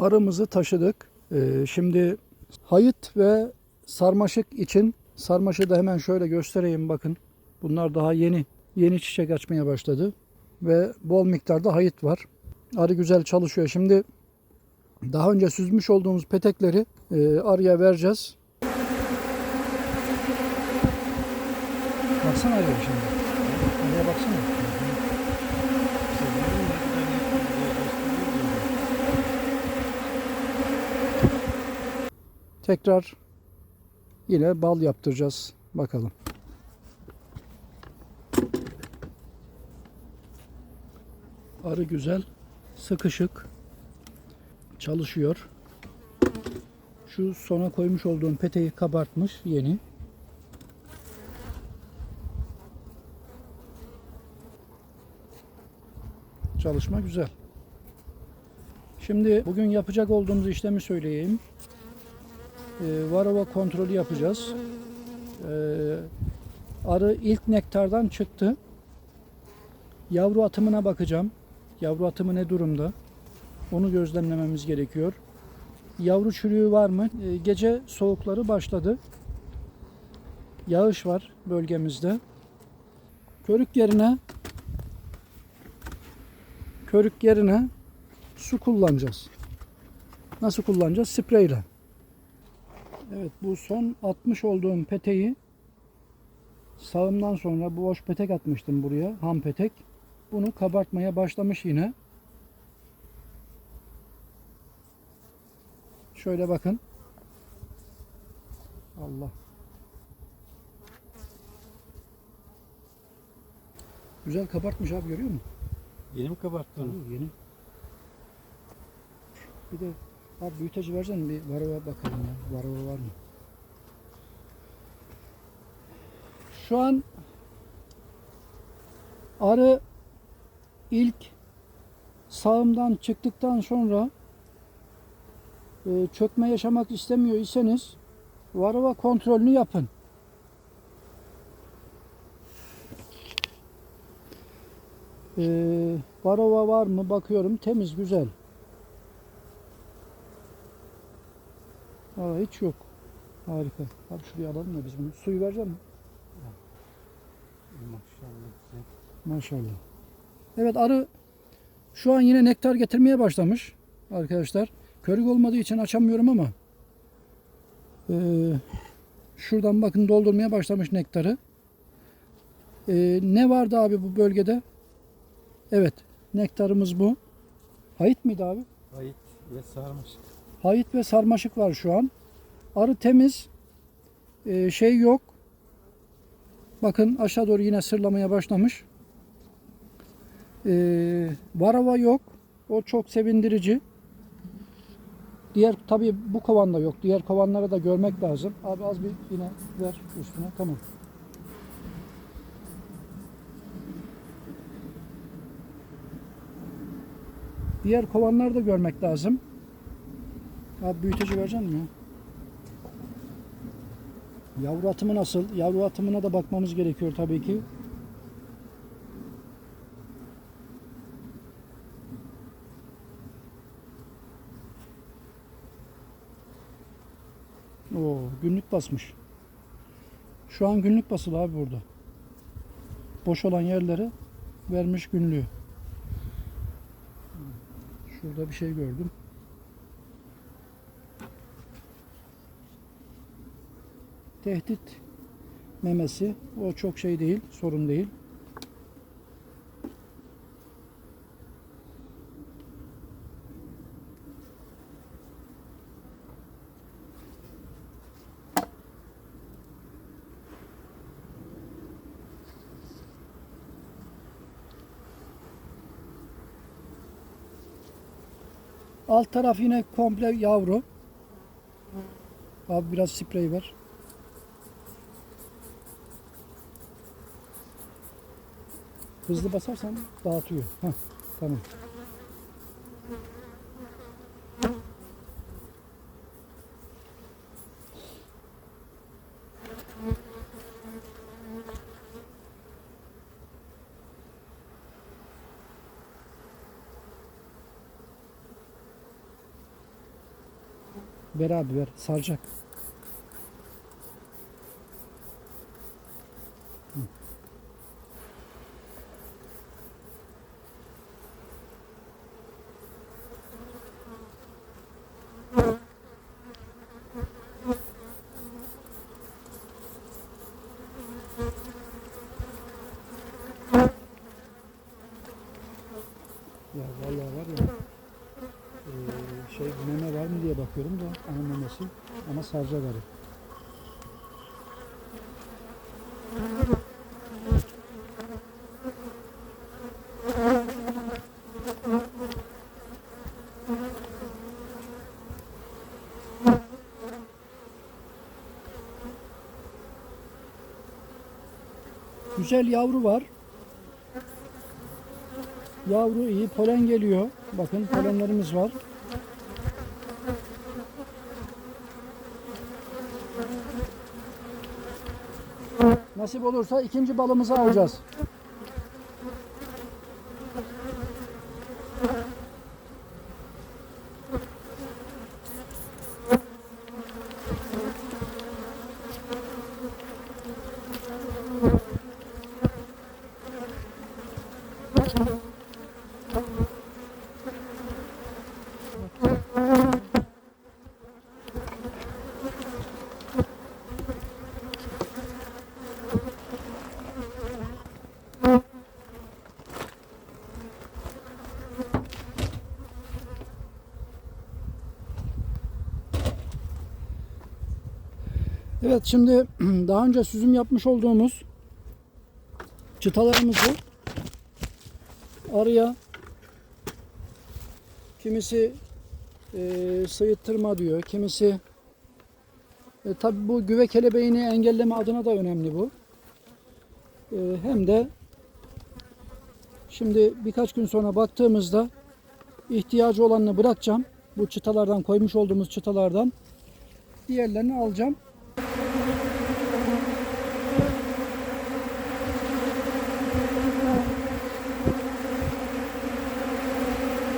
arımızı taşıdık. Ee, şimdi hayıt ve sarmaşık için sarmaşığı da hemen şöyle göstereyim bakın. Bunlar daha yeni yeni çiçek açmaya başladı ve bol miktarda hayıt var. Arı güzel çalışıyor. Şimdi daha önce süzmüş olduğumuz petekleri e, arıya vereceğiz. Baksana arıya şimdi. Arıya baksana. Tekrar yine bal yaptıracağız. Bakalım. Arı güzel, sıkışık, çalışıyor. Şu sona koymuş olduğum peteği kabartmış yeni. Çalışma güzel. Şimdi bugün yapacak olduğumuz işlemi söyleyeyim. Ee, varova kontrolü yapacağız. Ee, arı ilk nektardan çıktı. Yavru atımına bakacağım. Yavru atımı ne durumda? Onu gözlemlememiz gerekiyor. Yavru çürüğü var mı? Ee, gece soğukları başladı. Yağış var bölgemizde. Körük yerine körük yerine su kullanacağız. Nasıl kullanacağız? Spreyle. Evet bu son 60 olduğum peteği sağımdan sonra bu boş petek atmıştım buraya. Ham petek. Bunu kabartmaya başlamış yine. Şöyle bakın. Allah. Güzel kabartmış abi görüyor musun? Yeni mi kabarttın? Yeni. Bir de abi büyüteci versene bir varova bakalım ya. Varova var mı? Şu an arı ilk sağımdan çıktıktan sonra e, çökme yaşamak istemiyor iseniz varova kontrolünü yapın. Ee, varova var mı bakıyorum temiz güzel. Aa, hiç yok. Harika. Abi şuraya alalım da biz bunu. Suyu verecek mi? Maşallah. Maşallah. Evet arı şu an yine nektar getirmeye başlamış arkadaşlar. Körük olmadığı için açamıyorum ama ee, şuradan bakın doldurmaya başlamış nektarı. Ee, ne vardı abi bu bölgede? Evet nektarımız bu. Hayıt mıydı abi? Ayıt ve sarmış. Hayıt ve sarmaşık var şu an. Arı temiz. Ee, şey yok. Bakın aşağı doğru yine sırlamaya başlamış. Ee, varava yok. O çok sevindirici. Diğer tabii bu kovanda yok. Diğer kovanları da görmek lazım. Abi az bir yine ver üstüne. Tamam. Diğer kovanları da görmek lazım. Abi büyüteci verecek misin ya? Yavru atımı nasıl? Yavru atımına da bakmamız gerekiyor tabii ki. Oo, günlük basmış. Şu an günlük basılı abi burada. Boş olan yerlere vermiş günlüğü. Şurada bir şey gördüm. Tehdit memesi o çok şey değil, sorun değil. Alt taraf yine komple yavru. Abi biraz sprey ver. Hızlı basarsan dağıtıyor. Heh, tamam. Ver abi ver. Saracak. Hı. Ya vallahi var ya eee, şey meme var mı diye bakıyorum da memesi ama sarca garı. Güzel yavru var. Yavru iyi, polen geliyor. Bakın polenlerimiz var. Nasip olursa ikinci balımızı alacağız. Evet şimdi daha önce süzüm yapmış olduğumuz çıtalarımızı araya kimisi e, sıyıttırma diyor, kimisi e, tabi bu güve kelebeğini engelleme adına da önemli bu. E, hem de şimdi birkaç gün sonra baktığımızda ihtiyacı olanını bırakacağım. Bu çıtalardan koymuş olduğumuz çıtalardan diğerlerini alacağım.